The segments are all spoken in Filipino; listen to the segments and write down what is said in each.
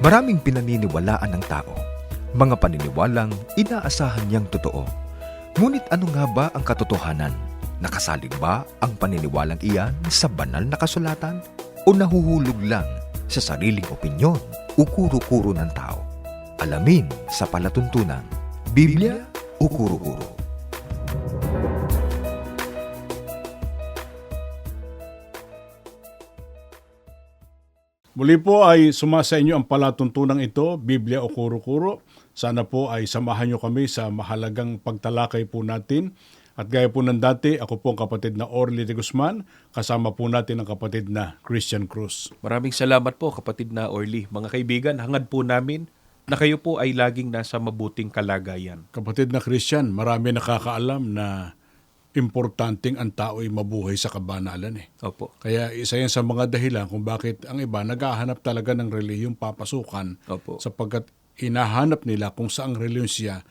Maraming pinaniniwalaan ng tao. Mga paniniwalang inaasahan niyang totoo. Ngunit ano nga ba ang katotohanan? Nakasalig ba ang paniniwalang iyan sa banal na kasulatan? O nahuhulog lang sa sariling opinyon o kuro-kuro ng tao? Alamin sa palatuntunan, Biblia o kuro-kuro? Muli po ay sumasa inyo ang palatuntunang ito, Biblia o Kuro-Kuro. Sana po ay samahan nyo kami sa mahalagang pagtalakay po natin. At gaya po ng dati, ako po ang kapatid na Orly de Guzman, kasama po natin ang kapatid na Christian Cruz. Maraming salamat po kapatid na Orly. Mga kaibigan, hangad po namin na kayo po ay laging nasa mabuting kalagayan. Kapatid na Christian, marami nakakaalam na importanteng ang tao ay mabuhay sa kabanalan eh. Opo. Kaya isa yan sa mga dahilan kung bakit ang iba naghahanap talaga ng relihiyong papasukan Opo. sapagkat hinahanap nila kung saang reliyon siya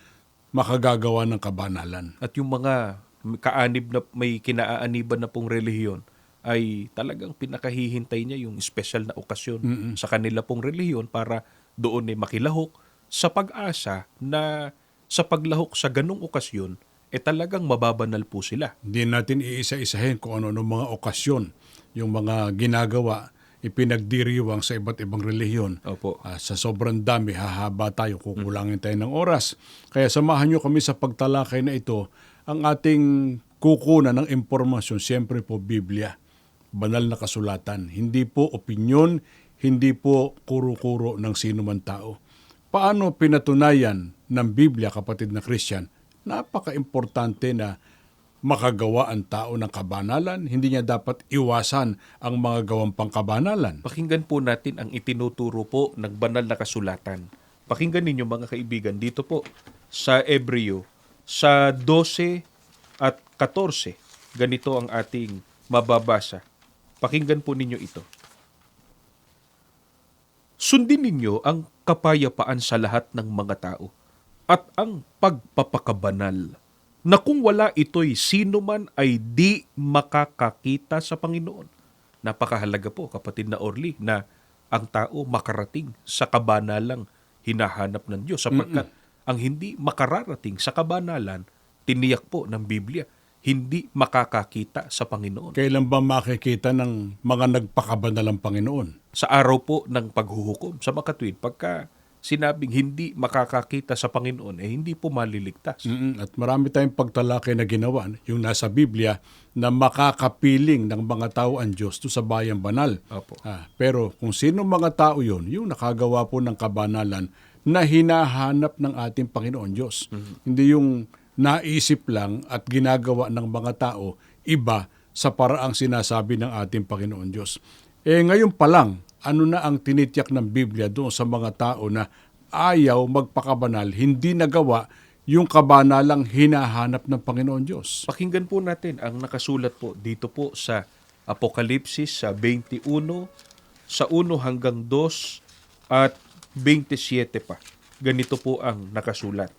makagagawa ng kabanalan. At yung mga kaanib na may kinaaaniban na pong relihiyon ay talagang pinakahihintay niya yung special na okasyon sa kanila pong relihiyon para doon ay makilahok sa pag-asa na sa paglahok sa ganong okasyon eh talagang mababanal po sila. Hindi natin iisa-isahin kung ano-ano mga okasyon yung mga ginagawa ipinagdiriwang sa iba't ibang relihiyon. Opo. Ah, sa sobrang dami, hahaba tayo, kukulangin tayo ng oras. Kaya samahan nyo kami sa pagtalakay na ito. Ang ating kukunan ng impormasyon, siyempre po Biblia. Banal na kasulatan. Hindi po opinyon, hindi po kuro-kuro ng sino man tao. Paano pinatunayan ng Biblia, kapatid na Christian, napaka-importante na makagawa ang tao ng kabanalan. Hindi niya dapat iwasan ang mga gawang pangkabanalan. Pakinggan po natin ang itinuturo po ng banal na kasulatan. Pakinggan ninyo mga kaibigan dito po sa Ebreo sa 12 at 14. Ganito ang ating mababasa. Pakinggan po ninyo ito. Sundin ninyo ang kapayapaan sa lahat ng mga tao at ang pagpapakabanal na kung wala ito'y sino man ay di makakakita sa Panginoon. Napakahalaga po, kapatid na Orly, na ang tao makarating sa kabanalang hinahanap ng Diyos. Sapagkat ang hindi makararating sa kabanalan, tiniyak po ng Biblia, hindi makakakita sa Panginoon. Kailan ba makikita ng mga nagpakabanalang Panginoon? Sa araw po ng paghuhukom, sa makatwid, pagka sinabing hindi makakakita sa Panginoon, eh hindi po maliligtas. Mm, At marami tayong pagtalakay na ginawa, yung nasa Biblia, na makakapiling ng mga tao ang Diyos to sa bayang banal. Opo. Ah, pero kung sino mga tao yun, yung nakagawa po ng kabanalan na hinahanap ng ating Panginoon Diyos. Hindi yung naisip lang at ginagawa ng mga tao iba sa paraang sinasabi ng ating Panginoon Diyos. Eh ngayon pa lang, ano na ang tinityak ng Biblia doon sa mga tao na ayaw magpakabanal, hindi nagawa yung kabanalang hinahanap ng Panginoon Diyos. Pakinggan po natin ang nakasulat po dito po sa Apokalipsis sa 21, sa 1 hanggang 2 at 27 pa. Ganito po ang nakasulat.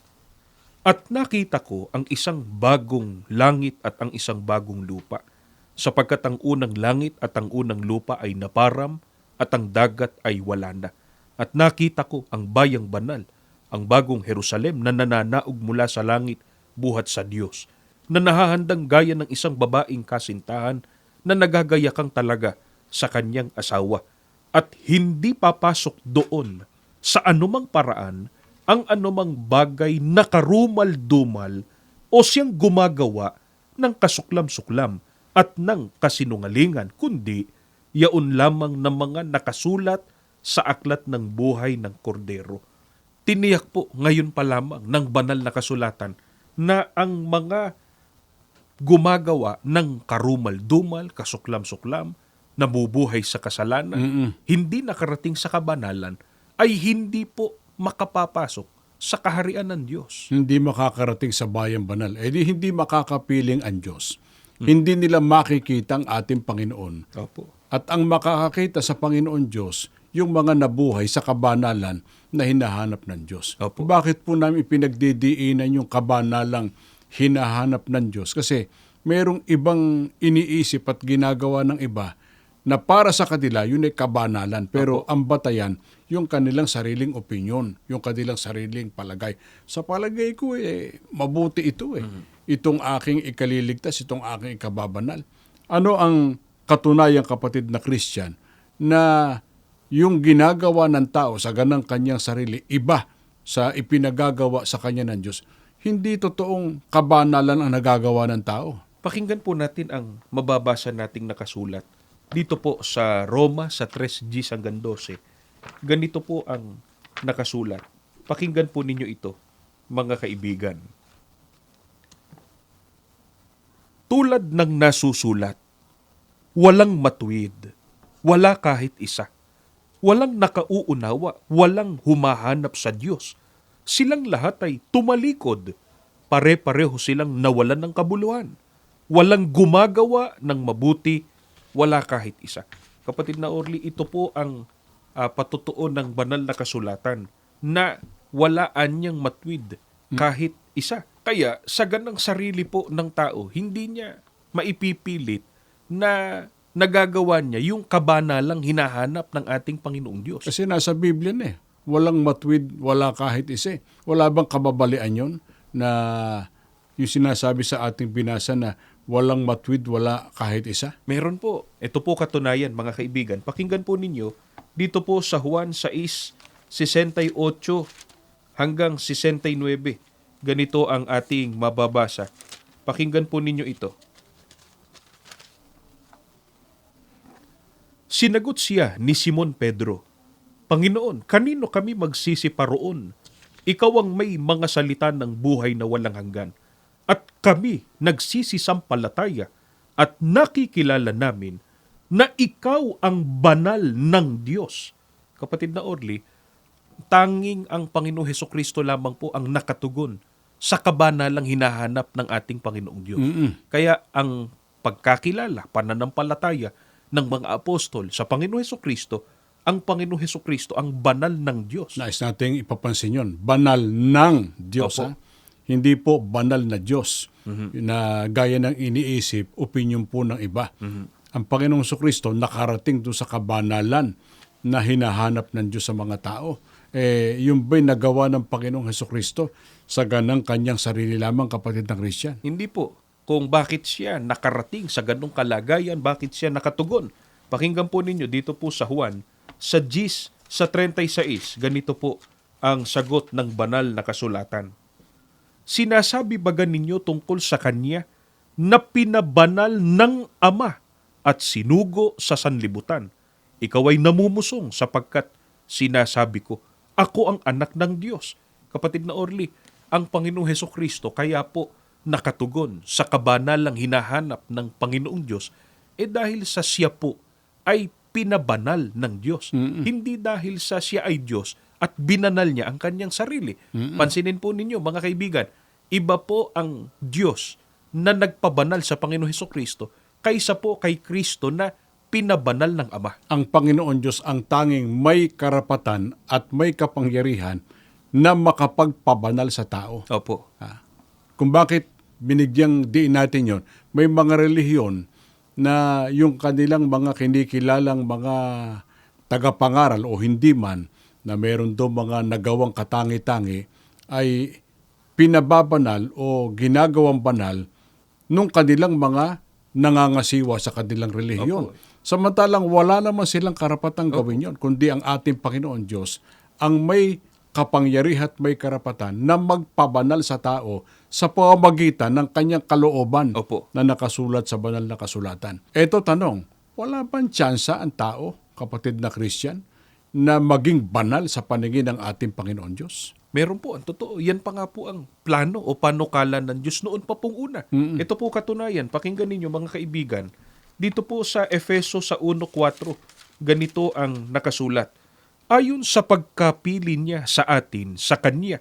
At nakita ko ang isang bagong langit at ang isang bagong lupa, sapagkat ang unang langit at ang unang lupa ay naparam at ang dagat ay wala na. At nakita ko ang bayang banal, ang bagong Jerusalem na nananaog mula sa langit buhat sa Diyos, na nahahandang gaya ng isang babaeng kasintahan na nagagayakang talaga sa kanyang asawa at hindi papasok doon sa anumang paraan ang anumang bagay na karumal-dumal o siyang gumagawa ng kasuklam-suklam at ng kasinungalingan, kundi yaon lamang ng mga nakasulat sa aklat ng buhay ng kordero. Tiniyak po ngayon pa lamang ng banal na kasulatan na ang mga gumagawa ng karumal-dumal, kasuklam-suklam, nabubuhay sa kasalanan, hindi nakarating sa kabanalan, ay hindi po makapapasok sa kaharian ng Diyos. Hindi makakarating sa bayang banal. Eh di hindi makakapiling ang Diyos. Hindi nila makikita ang ating Panginoon. Opo. At ang makakakita sa Panginoon Diyos, yung mga nabuhay sa kabanalan na hinahanap ng Diyos. Opo. Bakit po namin pinagdidiinan yung kabanalang hinahanap ng Diyos? Kasi merong ibang iniisip at ginagawa ng iba na para sa kanila yun ay kabanalan. Pero ang batayan, yung kanilang sariling opinion, yung kanilang sariling palagay. Sa palagay ko, eh, mabuti ito eh. Itong aking ikaliligtas, itong aking ikababanal. Ano ang katunayan kapatid na Christian na yung ginagawa ng tao sa ganang kanyang sarili, iba sa ipinagagawa sa kanya ng Diyos. Hindi totoong kabanalan ang nagagawa ng tao. Pakinggan po natin ang mababasa nating nakasulat. Dito po sa Roma, sa 3G hanggang 12. Ganito po ang nakasulat. Pakinggan po ninyo ito, mga kaibigan. Tulad ng nasusulat, walang matuwid, wala kahit isa. Walang nakauunawa, walang humahanap sa Diyos. Silang lahat ay tumalikod. Pare-pareho silang nawalan ng kabuluhan. Walang gumagawa ng mabuti, wala kahit isa. Kapatid na Orly, ito po ang ah, patutuo ng banal na kasulatan na wala anyang matwid kahit isa. Kaya sa ganang sarili po ng tao, hindi niya maipipilit na nagagawa niya yung kabanalang hinahanap ng ating Panginoong Diyos. Kasi nasa Biblia na eh. Walang matwid, wala kahit isa. eh. Wala bang kababalian yon na yung sinasabi sa ating binasa na walang matwid, wala kahit isa? Meron po. Ito po katunayan, mga kaibigan. Pakinggan po ninyo, dito po sa Juan 6, 68 hanggang 69. Ganito ang ating mababasa. Pakinggan po ninyo ito. Sinagot siya ni Simon Pedro, Panginoon, kanino kami magsisi paroon? Ikaw ang may mga salita ng buhay na walang hanggan. At kami nagsisisampalataya at nakikilala namin na ikaw ang banal ng Diyos. Kapatid na Orly, tanging ang Panginoong Heso Kristo lamang po ang nakatugon sa kabanalang hinahanap ng ating Panginoong Diyos. Kaya ang pagkakilala, pananampalataya ng mga apostol sa Panginoong Heso Kristo, ang Panginoong Heso Kristo ang banal ng Diyos. Nais nating ipapansin yon Banal ng Diyos. Opo. ha? Hindi po banal na Diyos na gaya ng iniisip, opinion po ng iba. Ang Panginoong Kristo nakarating doon sa kabanalan na hinahanap ng Diyos sa mga tao. Eh, yung ba'y nagawa ng Panginoong Heso Kristo sa ganang kanyang sarili lamang kapatid ng Christian? Hindi po. Kung bakit siya nakarating sa ganong kalagayan, bakit siya nakatugon. Pakinggan po ninyo dito po sa Juan, sa Gis, sa 36, ganito po ang sagot ng banal na kasulatan. Sinasabi ba ninyo tungkol sa Kanya na pinabanal ng Ama at sinugo sa sanlibutan? Ikaw ay namumusong sapagkat sinasabi ko, ako ang anak ng Diyos. Kapatid na Orly, ang Panginoong Heso Kristo kaya po nakatugon sa kabanalang hinahanap ng Panginoong Diyos eh dahil sa siya po ay pinabanal ng Diyos. Hindi dahil sa siya ay Diyos at binanal niya ang kanyang sarili. Pansinin po ninyo mga kaibigan, iba po ang Diyos na nagpabanal sa Panginoong Heso Kristo kaysa po kay Kristo na pinabanal ng Ama. Ang Panginoon Diyos ang tanging may karapatan at may kapangyarihan na makapagpabanal sa tao. Opo. Ah, kung bakit binigyang diin natin yon, may mga relihiyon na yung kanilang mga kinikilalang mga tagapangaral o hindi man na meron doon mga nagawang katangi-tangi ay pinababanal o ginagawang banal nung kanilang mga nangangasiwa sa kanilang relihiyon. Opo. Samantalang wala naman silang karapatang gawin yon, kundi ang ating Panginoon Diyos ang may kapangyarihan at may karapatan na magpabanal sa tao sa pamamagitan ng kanyang kalooban Opo. na nakasulat sa banal na kasulatan. Eto tanong, wala bang tsansa ang tao, kapatid na Christian, na maging banal sa paningin ng ating Panginoon Diyos? Meron po, ang totoo. Yan pa nga po ang plano o panukala ng Diyos noon pa pong una. Ito po katunayan. Pakinggan ninyo mga kaibigan. Dito po sa Efeso sa 1.4, ganito ang nakasulat. Ayon sa pagkapili niya sa atin, sa Kanya,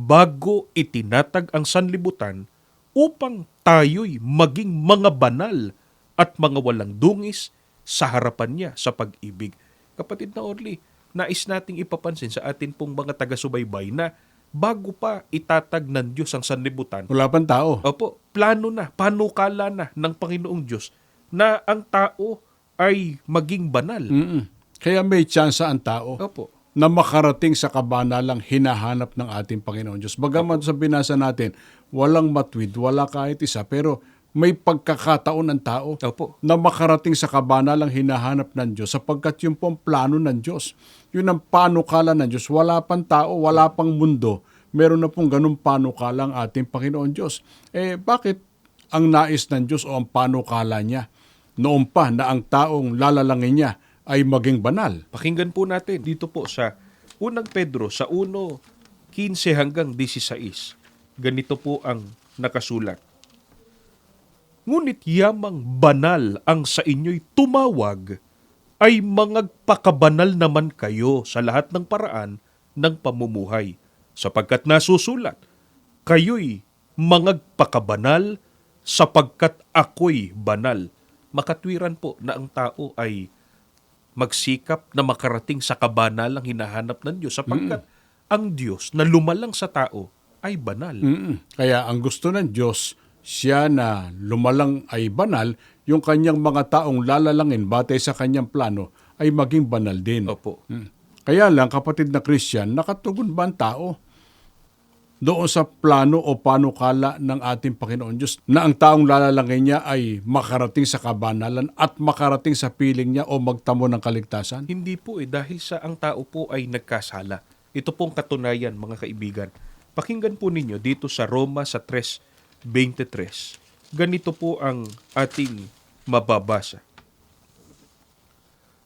bago itinatag ang sanlibutan, upang tayo'y maging mga banal at mga walang dungis sa harapan niya sa pag-ibig. Kapatid na Orly, nais nating ipapansin sa atin pong mga taga-subaybay na bago pa itatag ng Diyos ang sanlibutan, Wala pang tao. Opo, plano na, panukala na ng Panginoong Diyos na ang tao ay maging banal. Mm-mm. Kaya may tsansa ang tao Opo. Na makarating sa kabanalang hinahanap ng ating Panginoon Diyos. Bagaman sa binasa natin, walang matwid, wala kahit isa, pero may pagkakataon ng tao Opo. na makarating sa kabanalang hinahanap ng Diyos sapagkat yun po ang plano ng Diyos. Yun ang panukala ng Diyos. Wala pang tao, wala pang mundo. Meron na pong ganun panukala ang ating Panginoon Diyos. Eh bakit ang nais ng Diyos o ang panukala niya noon pa na ang taong lalalangin niya ay maging banal? Pakinggan po natin dito po sa unang Pedro sa 1:15 hanggang 16. Ganito po ang nakasulat. Ngunit yamang banal ang sa inyo'y tumawag, ay mangagpakabanal naman kayo sa lahat ng paraan ng pamumuhay, sapagkat nasusulat, kayo'y mangagpakabanal sapagkat ako'y banal. Makatwiran po na ang tao ay magsikap na makarating sa kabanalang hinahanap ng Diyos sapagkat ang Diyos na lumalang sa tao ay banal. Mm-mm. Kaya ang gusto ng Diyos, siya na lumalang ay banal, yung kanyang mga taong lalalangin batay sa kanyang plano ay maging banal din. Opo. Mm. Kaya lang, kapatid na Christian, nakatugon ba ang tao doon sa plano o panukala ng ating Panginoon Diyos na ang taong lalalangin niya ay makarating sa kabanalan at makarating sa piling niya o magtamo ng kaligtasan? Hindi po eh, dahil sa ang tao po ay nagkasala. Ito pong katunayan, mga kaibigan. Pakinggan po ninyo dito sa Roma sa 3.23. Ganito po ang ating mababasa.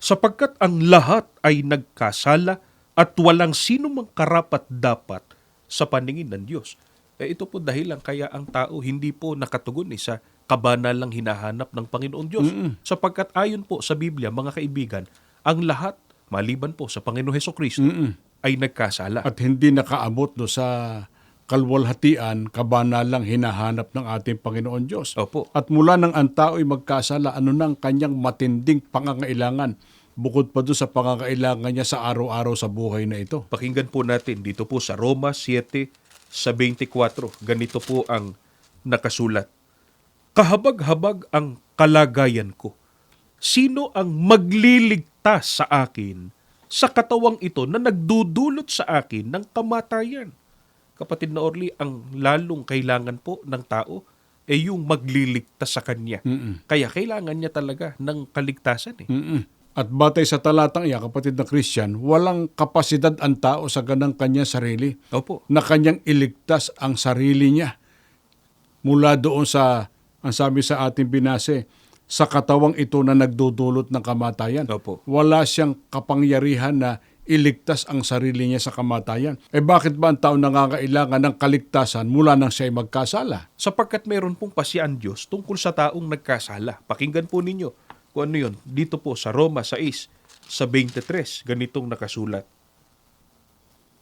Sapagkat ang lahat ay nagkasala at walang sino mang karapat dapat sa paningin ng Diyos. Eh ito po dahilan kaya ang tao hindi po nakatugon eh, sa kabanalang hinahanap ng Panginoon Diyos. Sapagkat ayon po sa Biblia, mga kaibigan, ang lahat, maliban po sa Panginoon Heso Kristo, ay nagkasala. At hindi nakaabot do sa kalwalhatian, kabanalang hinahanap ng ating Panginoon Diyos. Opo. At mula nang ang tao ay magkasala, ano nang kanyang matinding pangangailangan bukod pa doon sa pangangailangan niya sa araw-araw sa buhay na ito. Pakinggan po natin dito po sa Roma 7 sa 24. Ganito po ang nakasulat. Kahabag-habag ang kalagayan ko. Sino ang magliligtas sa akin sa katawang ito na nagdudulot sa akin ng kamatayan? Kapatid na Orly, ang lalong kailangan po ng tao ay yung magliligtas sa kanya. Kaya kailangan niya talaga ng kaligtasan eh. Mm-mm. At batay sa talatang iyan, kapatid na Christian, walang kapasidad ang tao sa ganang kanyang sarili Opo. na kanyang iligtas ang sarili niya mula doon sa, ang sabi sa ating binase, sa katawang ito na nagdudulot ng kamatayan. Opo. Wala siyang kapangyarihan na iligtas ang sarili niya sa kamatayan. Eh bakit ba ang tao nangangailangan ng kaligtasan mula nang siya'y magkasala? sapagkat meron pong pasian Diyos tungkol sa taong nagkasala. Pakinggan po ninyo kung ano yun. Dito po sa Roma 6, sa 23, ganitong nakasulat.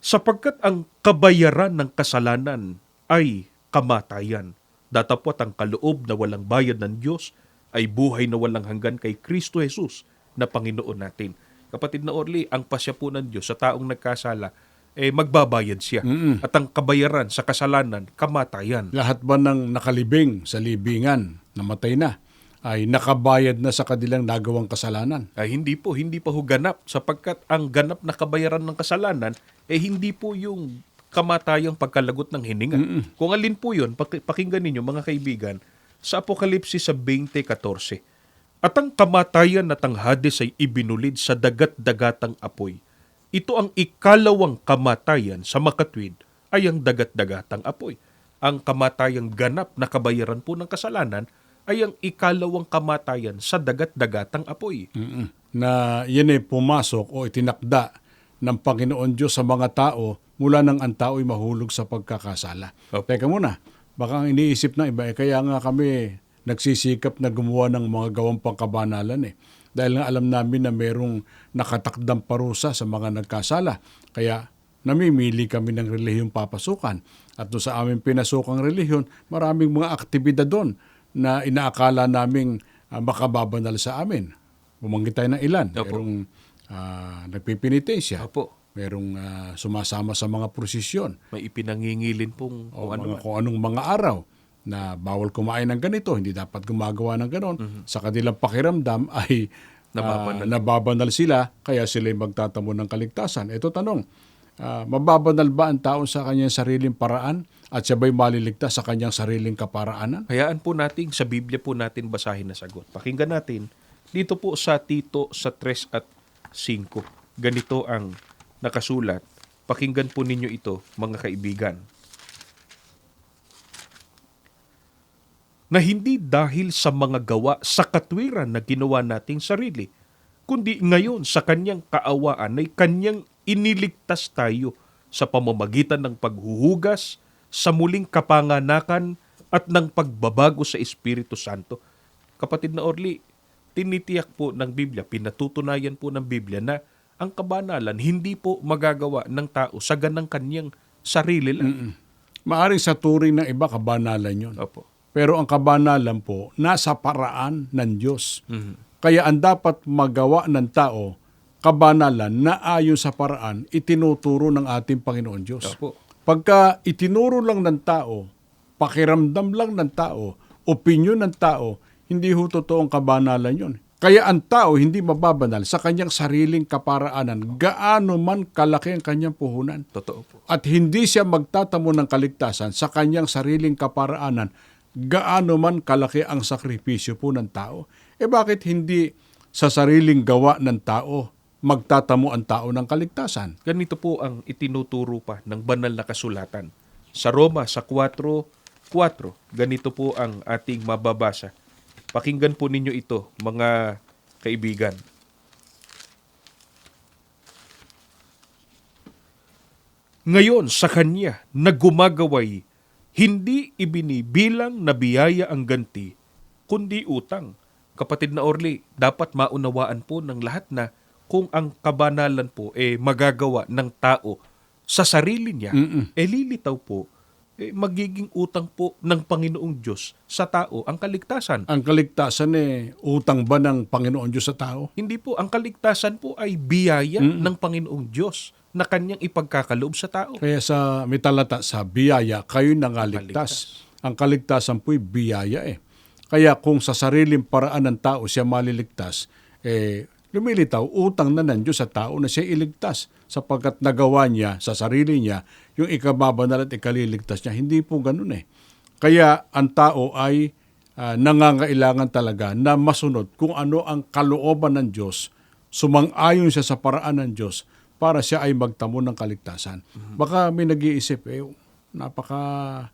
Sapagkat ang kabayaran ng kasalanan ay kamatayan. Datapot ang kaloob na walang bayad ng Diyos ay buhay na walang hanggan kay Kristo Jesus na Panginoon natin. Kapatid na Orly, ang pasya po ng Diyos sa taong nagkasala, eh magbabayad siya. At ang kabayaran sa kasalanan, kamatayan. Lahat ba ng nakalibing sa libingan, namatay na, ay nakabayad na sa kanilang nagawang kasalanan? Ay hindi po, hindi pa ho ganap sapagkat ang ganap na kabayaran ng kasalanan eh hindi po yung kamatayang pagkalagot ng hininga. Kung alin po yun, paki- pakinggan ninyo mga kaibigan, sa Apokalipsis sa 20.14, At ang kamatayan at ang Hades ay ibinulid sa dagat-dagatang apoy. Ito ang ikalawang kamatayan sa makatwid ay ang dagat-dagatang apoy. Ang kamatayang ganap na kabayaran po ng kasalanan ay ang ikalawang kamatayan sa dagat-dagatang apoy. Mm-mm. Na yan ay pumasok o itinakda ng Panginoon Diyos sa mga tao mula nang ang tao ay mahulog sa pagkakasala. Opo. Teka muna, baka ang iniisip ng iba, eh, kaya nga kami nagsisikap na gumawa ng mga gawang pangkabanalan eh. Dahil nga alam namin na merong nakatakdang parusa sa mga nagkasala. Kaya namimili kami ng relihiyong papasukan. At doon sa aming pinasukang relihiyon, maraming mga aktibidad doon na inaakala naming ah, makababanal sa amin. Bumanggit tayo ng ilan. Opo. Merong uh, nagpipinitensya. Opo. Merong ah, sumasama sa mga prosesyon. May ipinangingilin pong O kung ano mga, kung anong mga araw na bawal kumain ng ganito, hindi dapat gumagawa ng ganon. Mhm. Sa kanilang pakiramdam ay Nababanal. Ah, nababanal sila, kaya sila'y magtatamo ng kaligtasan. Ito tanong, ah, mababanal ba ang tao sa kanyang sariling paraan at siya ba'y maliligtas sa kanyang sariling kaparaanan? Hayaan po natin sa Biblia po natin basahin na sagot. Pakinggan natin dito po sa Tito sa 3 at 5. Ganito ang nakasulat. Pakinggan po ninyo ito, mga kaibigan. Na hindi dahil sa mga gawa sa katwiran na ginawa nating sarili, kundi ngayon sa kanyang kaawaan ay kanyang iniligtas tayo sa pamamagitan ng paghuhugas sa muling kapanganakan at ng pagbabago sa Espiritu Santo. Kapatid na Orly, tinitiyak po ng Biblia, pinatutunayan po ng Biblia na ang kabanalan hindi po magagawa ng tao sa ganang kanyang sarili lang. Maaring sa turing ng iba, kabanalan yun. Opo. Pero ang kabanalan po, nasa paraan ng Diyos. Mhm. Kaya ang dapat magawa ng tao, kabanalan na ayon sa paraan, itinuturo ng ating Panginoon Diyos. Opo. Pagka itinuro lang ng tao, pakiramdam lang ng tao, opinion ng tao, hindi ho totoong kabanalan yun. Kaya ang tao hindi mababanal sa kanyang sariling kaparaanan, gaano man kalaki ang kanyang puhunan. Totoo po. At hindi siya magtatamo ng kaligtasan sa kanyang sariling kaparaanan, gaano man kalaki ang sakripisyo po ng tao. Eh bakit hindi sa sariling gawa ng tao magtatamo ang tao ng kaligtasan? Ganito po ang itinuturo pa ng banal na kasulatan. Sa Roma, sa 4.4, ganito po ang ating mababasa. Pakinggan po ninyo ito, mga kaibigan. Ngayon, sa Kanya na gumagaway, hindi ibinibilang na biyaya ang ganti, kundi utang. Kapatid na Orly, dapat maunawaan po ng lahat na kung ang kabanalan po eh magagawa ng tao sa sarili niya, eh lilitaw po, eh, magiging utang po ng Panginoong Diyos sa tao ang kaligtasan. Ang kaligtasan eh, utang ba ng Panginoon Diyos sa tao? Hindi po, ang kaligtasan po ay biyaya ng Panginoong Diyos na kanyang ipagkakaloob sa tao. Kaya sa may talata sa biyaya, kayo nangaligtas. Ang kaligtasan po'y biyaya eh. Kaya kung sa sariling paraan ng tao siya maliligtas, eh, lumilitaw, utang na ng Diyos sa tao na siya iligtas sapagkat nagawa niya sa sarili niya yung ikababanal at ikaliligtas niya. Hindi po ganun eh. Kaya ang tao ay ah, nangangailangan talaga na masunod kung ano ang kalooban ng Diyos, sumang-ayon siya sa paraan ng Diyos para siya ay magtamo ng kaligtasan. Baka may nag-iisip, eh, napaka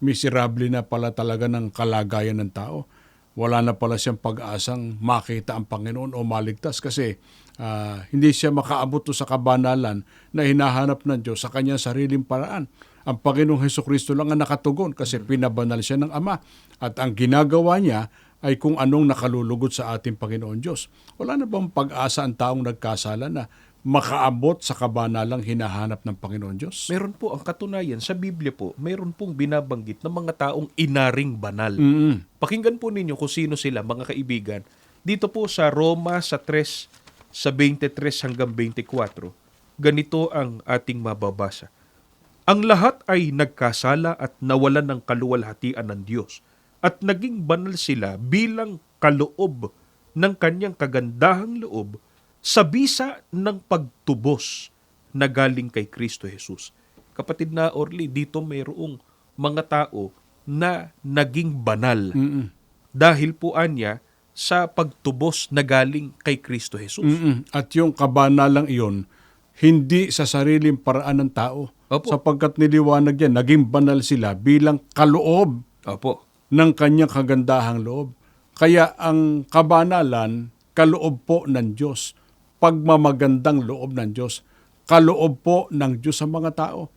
miserable na pala talaga ng kalagayan ng tao. Wala na pala siyang pag-asang makita ang Panginoon o maligtas kasi ah, hindi siya makaabot sa kabanalan na hinahanap ng Diyos sa kanyang sariling paraan. Ang Panginoong Heso Kristo lang ang nakatugon kasi pinabanal siya ng Ama. At ang ginagawa niya ay kung anong nakalulugod sa ating Panginoon Diyos. Wala na bang pag-asa ang taong nagkasala na makaabot sa kabanalang hinahanap ng Panginoon Diyos? Meron po ang katunayan sa Biblia po, meron pong binabanggit ng mga taong inaring banal. Mm-mm. Pakinggan po ninyo kung sino sila, mga kaibigan. Dito po sa Roma sa 3, sa 23 hanggang 24, ganito ang ating mababasa. Ang lahat ay nagkasala at nawalan ng kaluwalhatian ng Diyos at naging banal sila bilang kaloob ng kanyang kagandahang loob sa bisa ng pagtubos na galing kay Kristo Jesus. Kapatid na Orly, dito mayroong mga tao na naging banal Mm-mm. dahil po anya sa pagtubos na galing kay Kristo Jesus. Mm-mm. At yung kabanalang iyon, hindi sa sariling paraan ng tao. Opo. Sapagkat niliwanag yan, naging banal sila bilang kaloob Opo. ng kanyang kagandahang loob. Kaya ang kabanalan, kaloob po ng Diyos. Pagmamagandang loob ng Diyos. Kaloob po ng Diyos sa mga tao.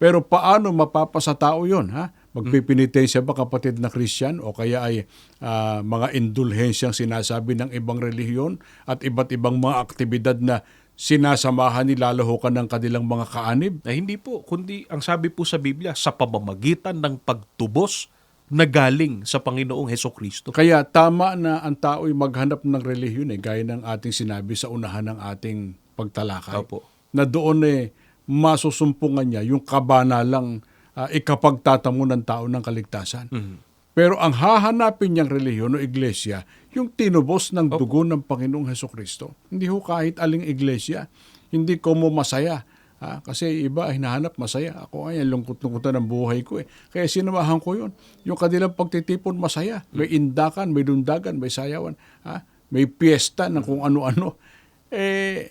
Pero paano mapapasa tao yon ha? Magpipinitensya ba kapatid na Christian o kaya ay ah, mga indulhensyang sinasabi ng ibang relihiyon at iba't ibang mga aktibidad na sinasamahan nilalahukan ng kanilang mga kaanib? Na hindi po, kundi ang sabi po sa Biblia, sa pamamagitan ng pagtubos na galing sa Panginoong Heso Kristo. Kaya tama na ang tao'y maghanap ng relihiyon eh, gaya ng ating sinabi sa unahan ng ating pagtalakay. Opo. Na doon eh, masusumpungan niya yung kabanalang uh, ikapagtatamo ng tao ng kaligtasan. Mhm. Pero ang hahanapin niyang relihiyon o iglesia, yung tinubos ng dugo ng Panginoong Heso Kristo. Hindi ho kahit aling iglesia. Hindi ko mo masaya. Ha? Kasi iba hinahanap masaya. Ako ay lungkot-lungkot na ng buhay ko eh. Kaya sinamahan ko yun. Yung kanilang pagtitipon masaya. May indakan, may dundagan, may sayawan. Ha? May piyesta ng kung ano-ano. Eh,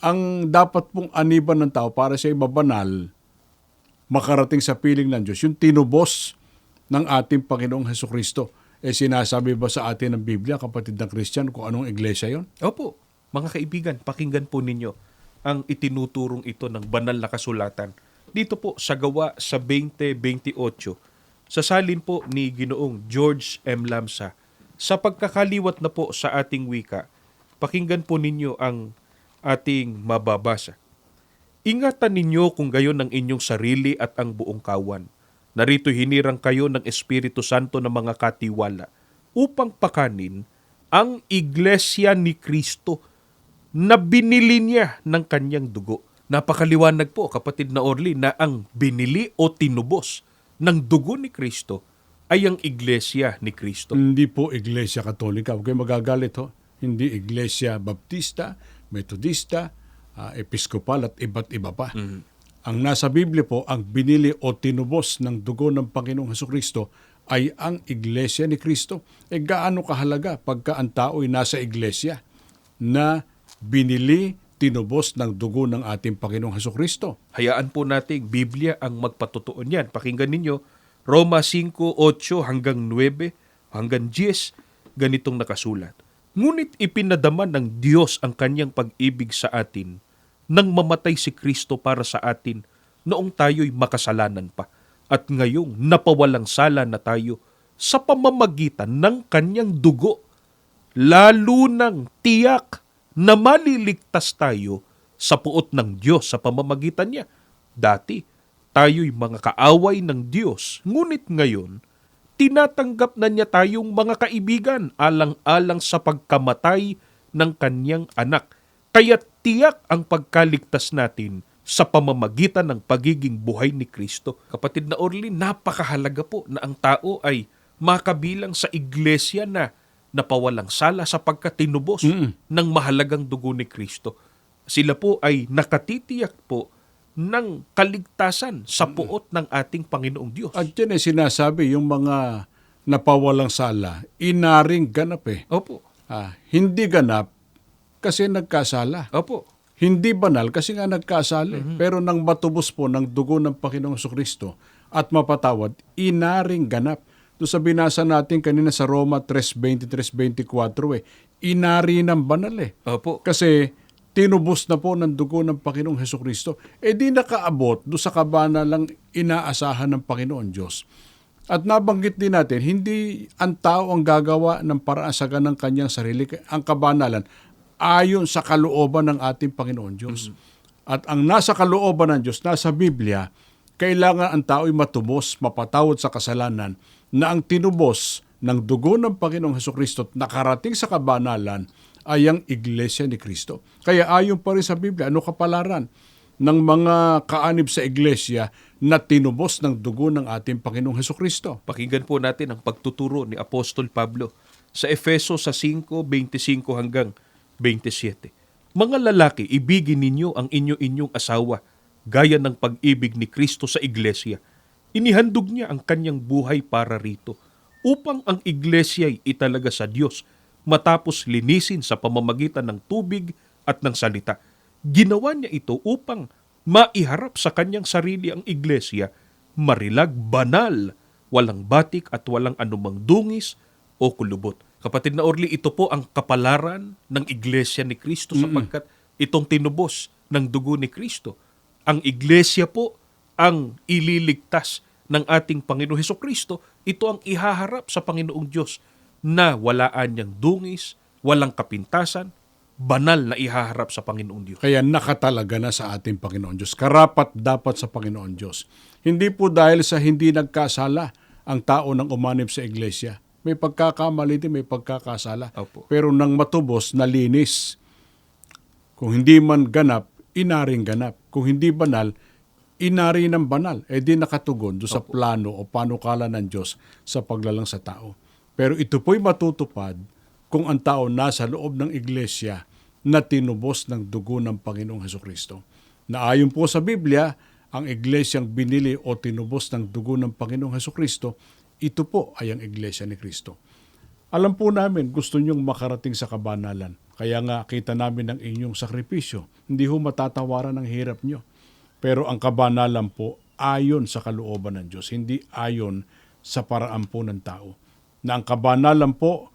ang dapat pong aniban ng tao para siya mabanal, makarating sa piling ng Diyos, yung tinubos ng ating Panginoong Heso Kristo. Eh sinasabi ba sa atin ng Biblia, kapatid ng Christian, kung anong iglesia yon? Opo, mga kaibigan, pakinggan po ninyo ang itinuturong ito ng banal na kasulatan. Dito po sa gawa sa 2028, sa salin po ni Ginoong George M. Lamsa, sa pagkakaliwat na po sa ating wika, pakinggan po ninyo ang ating mababasa. Ingatan ninyo kung gayon ang inyong sarili at ang buong kawan. Narito hinirang kayo ng Espiritu Santo ng mga katiwala upang pakanin ang iglesia ni Kristo na binili niya ng kanyang dugo. Napakaliwanag po, kapatid na Orly, na ang binili o tinubos ng dugo ni Kristo ay ang iglesia ni Kristo. Hindi po iglesia katolika. Huwag kayo magagalit ho. Hindi iglesia baptista, metodista, ah, episkopal at iba't iba pa. Ang nasa Biblia po, ang binili o tinubos ng dugo ng Panginoong Heso Kristo ay ang iglesia ni Kristo. E gaano kahalaga pagka ang tao'y nasa iglesia na binili, tinubos ng dugo ng ating Panginoong Heso Kristo. Hayaan po nating Biblia ang magpatutuon yan. Pakinggan ninyo, Roma 5:8 hanggang 9 hanggang 10, ganitong nakasulat. Ngunit ipinadama ng Diyos ang kanyang pag-ibig sa atin nang mamatay si Kristo para sa atin noong tayo'y makasalanan pa at ngayong napawalang sala na tayo sa pamamagitan ng kanyang dugo lalo nang tiyak na maliligtas tayo sa puot ng Diyos sa pamamagitan niya. Dati, tayo'y mga kaaway ng Diyos, ngunit ngayon, tinatanggap na niya tayong mga kaibigan alang-alang sa pagkamatay ng kanyang anak. Kaya tiyak ang pagkaligtas natin sa pamamagitan ng pagiging buhay ni Kristo. Kapatid na Orly, napakahalaga po na ang tao ay makabilang sa iglesia na napawalang sala sapagkat tinubos ng mahalagang dugo ni Kristo. Sila po ay nakatitiyak po ng kaligtasan sa puot ng ating Panginoong Diyos. At yan ay sinasabi, yung mga napawalang sala, inaring ganap eh. Opo. Ah, hindi ganap kasi nagkasala. Opo. Hindi banal kasi nga nagkasala. eh. Pero nang matubos po ng dugo ng Panginoong Kristo at mapatawad, inaring ganap. Doon sa binasa natin kanina sa Roma 3.23-24 eh, inari ng banal eh. Opo. Kasi tinubos na po ng dugo ng Panginoong Heso Kristo. Eh di nakaabot doon sa kabanalang inaasahan ng Panginoon Diyos. At nabanggit din natin, hindi ang tao ang gagawa ng paraan sa ganang kanyang sarili. Ang kabanalan, ayon sa kalooban ng ating Panginoon Diyos. At ang nasa kalooban ng Diyos, nasa Biblia, kailangan ang tao'y matubos, mapatawad sa kasalanan, na ang tinubos ng dugo ng Panginoong Heso Kristo at nakarating sa kabanalan ay ang Iglesia ni Kristo. Kaya ayon pa rin sa Biblia, ano kapalaran ng mga kaanib sa Iglesia na tinubos ng dugo ng ating Panginoong Heso Kristo? Pakinggan po natin ang pagtuturo ni Apostol Pablo sa Efeso sa 5:25 hanggang 27. Mga lalaki, ibigin ninyo ang inyo-inyong asawa gaya ng pag-ibig ni Kristo sa iglesia. Inihandog niya ang kanyang buhay para rito upang ang iglesia ay italaga sa Diyos matapos linisin sa pamamagitan ng tubig at ng salita. Ginawa niya ito upang maiharap sa kanyang sarili ang iglesia, marilag, banal, walang batik at walang anumang dungis o kulubot. Kapatid na Orly, ito po ang kapalaran ng iglesia ni Kristo sapagkat itong tinubos ng dugo ni Kristo. Ang iglesia po ang ililigtas ng ating Panginoong Heso Kristo. Ito ang ihaharap sa Panginoong Diyos na walaan niyang dungis, walang kapintasan, banal na ihaharap sa Panginoong Diyos. Kaya nakatalaga na sa ating Panginoon Diyos. Karapat dapat sa Panginoon Diyos. Hindi po dahil sa hindi nagkasala ang tao ng umanib sa iglesia. May pagkakamali din, may pagkakasala. Opo. Pero nang matubos, nalinis. Kung hindi man ganap, inaring ganap. Kung hindi banal, inari ng banal. Eh di nakatugon doon sa plano o panukala ng Diyos sa paglalang sa tao. Pero ito po'y matutupad kung ang tao nasa loob ng iglesia na tinubos ng dugo ng Panginoong Heso Kristo. Na ayon po sa Biblia, ang iglesyang binili o tinubos ng dugo ng Panginoong Heso Kristo, ito po ay ang iglesia ni Kristo. Alam po namin, gusto nyong makarating sa kabanalan. Kaya nga, kita namin ang inyong sakripisyo. Hindi ho matatawaran ang hirap nyo. Pero ang kabanalan po, ayon sa kalooban ng Diyos, hindi ayon sa paraan po ng tao. Na ang kabanalan po,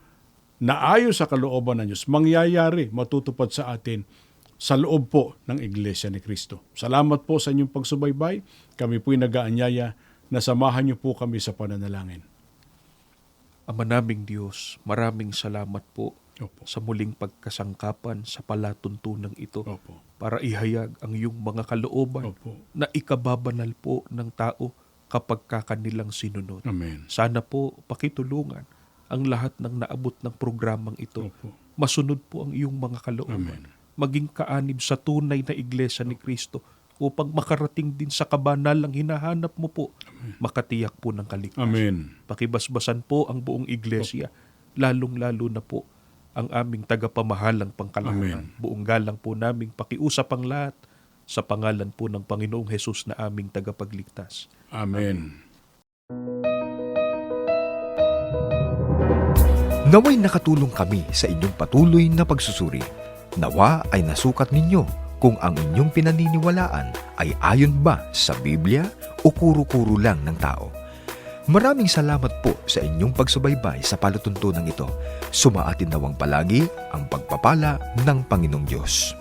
na ayon sa kalooban ng Diyos, mangyayari, matutupad sa atin sa loob po ng Iglesia ni Kristo. Salamat po sa inyong pagsubaybay. Kami po'y nagaanyaya na samahan niyo po kami sa pananalangin. Ama naming Diyos, maraming salamat po Opo. sa muling pagkasangkapan sa palatuntunang ito Opo. para ihayag ang iyong mga kalooban Opo. na ikababanal po ng tao kapag kakanilang sinunod. Amen. Sana po pakitulungan ang lahat ng naabot ng programang ito. Opo. Masunod po ang iyong mga kalooban. Amen. Maging kaanib sa tunay na iglesia ni Kristo upang makarating din sa kabanalang hinahanap mo po. Makatiyak po ng kaligtasan. Amen. Pakibasbasan po ang buong iglesia, lalong-lalo na po ang aming tagapamahalang pangkalahatan. Amen. Buong galang po naming pakiusap ang lahat sa pangalan po ng Panginoong Hesus na aming tagapagligtas. Amen. Naway nakatulong kami sa inyong patuloy na pagsusuri. Nawa ay nasukat ninyo kung ang inyong pinaniniwalaan ay ayon ba sa Biblia o kuro-kuro lang ng tao. Maraming salamat po sa inyong pagsubaybay sa palatuntunan ito. Sumaatin nawang palagi ang pagpapala ng Panginoong Diyos.